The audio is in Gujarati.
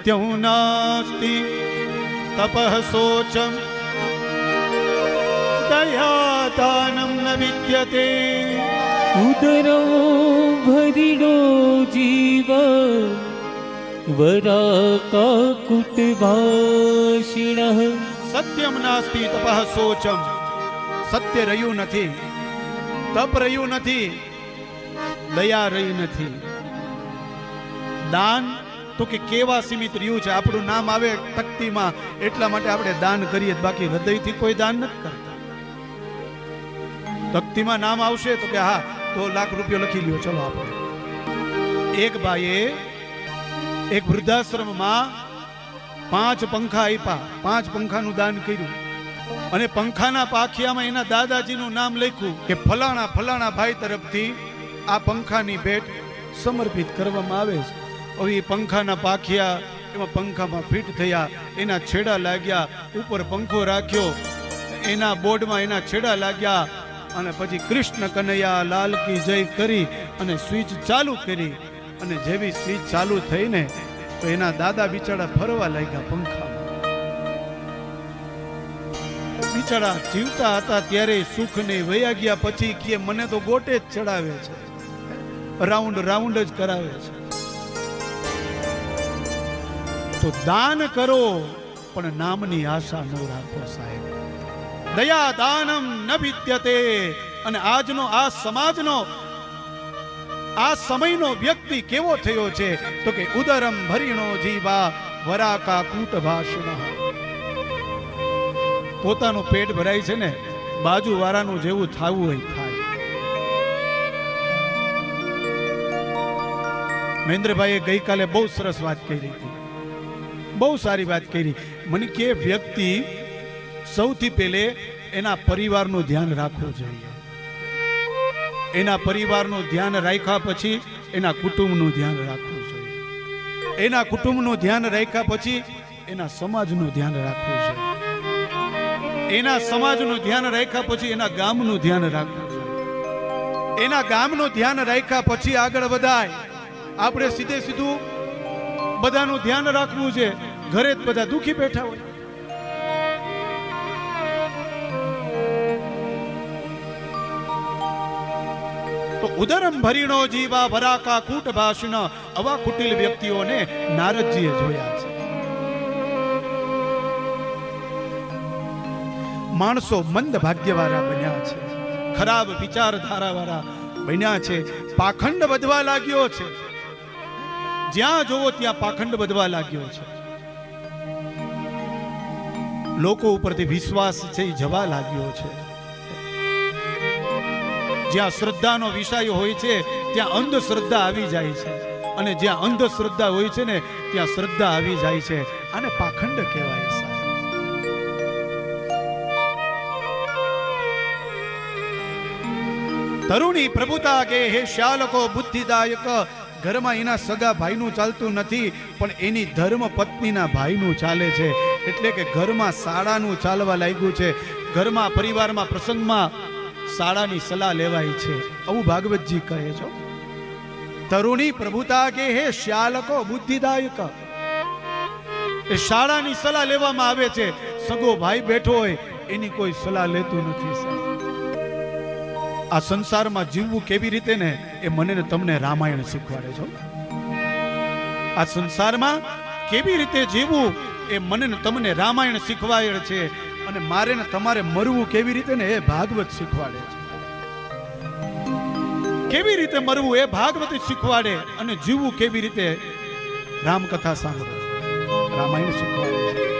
સત્યં નાસ્તિ તપઃ શોચમ દયાદાનમ ન વિદ્યતે ઉદરો ભરીડો જીવ વરાકાકુટભાષિણ સત્યમ નાસ્તિ તપઃ શોચમ સત્ય રહ્યું નથી તપ રહ્યું નથી દયા રહી નથી દાન કે કેવા સીમિત છે? આપણું નામ આવે તકતીમાં. એટલા માટે આપણે દાન કરીએ, બાકી હૃદયથી કોઈ દાન નથી કરતા. તકતીમાં નામ આવશે તો કે હા, તો લાખ રૂપિયો લખી લ્યો, ચલો આપણે. એક ભાઈએ એક વૃદ્ધાશ્રમમાં પાંચ પંખા આપ્યા. પાંચ પંખાનું દાન કર્યું. અને પંખાના પાખિયામાં એના દાદાજીનું નામ લખ્યું કે ફલાણા ફલાણા ભાઈ તરફથી આ પંખાની ભેટ સમર્પિત કરવામાં આવે છે. હવે પંખાના પાખિયા, એમાં પંખામાં ફિટ થયા, એના છેડા લાગ્યા, ઉપર પંખો રાખ્યો, એના બોર્ડમાં એના છેડા લાગ્યા, અને પછી કૃષ્ણ કનૈયા લાલ કી જય કરી અને સ્વિચ ચાલુ કરી. અને જેવી સ્વિચ ચાલુ થઈને તો એના દાદા બિચારા ફરવા લાગ્યા પંખામાં. બિચારા જીવતા હતા ત્યારે સુખ ને વયા ગયા પછી કે મને તો ગોટે જ ચડાવે છે. રાઉન્ડ રાઉન્ડ જ કરાવે છે. તો દાન કરો, પણ નામની આશા ન રાખો સાહેબ. દયા દાનમ ન વિદ્યતે અને આજનો આ સમાજનો, આ સમયનો વ્યક્તિ કેવો થયો છે? તો કે ઉદરમ ભરીણો જીવા, વરાકા કૂટ ભાષણ. પોતાનું પેટ ભરાય છે ને બાજુ વાળાનું જેવું થાવું હોય થાય. મહેન્દ્રભાઈએ ગઈકાલે બહુ સરસ વાત કરી હતી. બહુ સારી વાત કરી. મને કે વ્યક્તિ સૌથી પહેલે એના પરિવારનું ધ્યાન રાખવું જોઈએ. એના પરિવારનું ધ્યાન રાખ્યા પછી એના કુટુંબનું ધ્યાન રાખવું જોઈએ. એના કુટુંબનું ધ્યાન રાખ્યા પછી એના સમાજનું ધ્યાન રાખવું જોઈએ. એના સમાજનું ધ્યાન રાખ્યા પછી એના ગામનું ધ્યાન રાખવું જોઈએ. એના ગામનું ધ્યાન રાખ્યા પછી આગળ વધાય. આપણે સીધે સીધું બધાનું ધ્યાન રાખવું છે. ઘરે જ બધા દુખી બેઠા હોય. તો ઉદરમ ભરીણો જીવા ભરાકા કૂટ ભાષણ આવા કુટિલ વ્યક્તિઓને નારદજીએ જોયા છે. માણસો મંદ ભાગ્યવાળા બન્યા છે. ખરાબ વિચારધારાવાળા બન્યા છે. પાખંડ વધવા લાગ્યો છે. જ્યાં જોવો ત્યાં પાખંડ વધવા લાગ્યો છે. લોકો ઉપરથી વિશ્વાસ છે, એ જવા લાગ્યો છે. જ્યાં શ્રદ્ધાનો વિષય હોય છે, ત્યાં અંધશ્રદ્ધા આવી જાય છે. અને જ્યાં અંધશ્રદ્ધા હોય છે ને, ત્યાં શ્રદ્ધા આવી જાય છે. આને પાખંડ કહેવાય છે. તરુણી પ્રભુતા કે હે શ્યાલકો બુદ્ધિદાયક ઘરમાં એના સગા ભાઈનું ચાલતું નથી, પણ એની ધર્મ પત્નીના ભાઈનું ચાલે છે. એટલે કે ઘરમાં શાળાનું ચાલવા લાગ્યું છે. ઘરમાં, પરિવારમાં, પ્રસંગમાં શાળાની સલાહ લેવાય છે. આવું ભાગવતજી કહે છો. તરુણી પ્રભુતા કે હે શ્યાલકો બુદ્ધિદાયક? એ શાળાની સલાહ લેવામાં આવે છે. સગો ભાઈ બેઠો હોય, એની કોઈ સલાહ લેતું નથી આ સંસારમાં જીવવું કેવી રીતે ને એ મને ને તમને રામાયણ શીખવાડે છો આ સંસારમાં કેવી રીતે જીવવું એ મને ને તમને રામાયણ શીખવાડે છે અને મારે ને તમારે મરવું કેવી રીતે ને એ ભાગવત શીખવાડે છે. કેવી રીતે મરવું એ ભાગવત શીખવાડે અને જીવવું કેવી રીતે? રામકથા સાંભળો. રામાયણ શીખવાડે છે.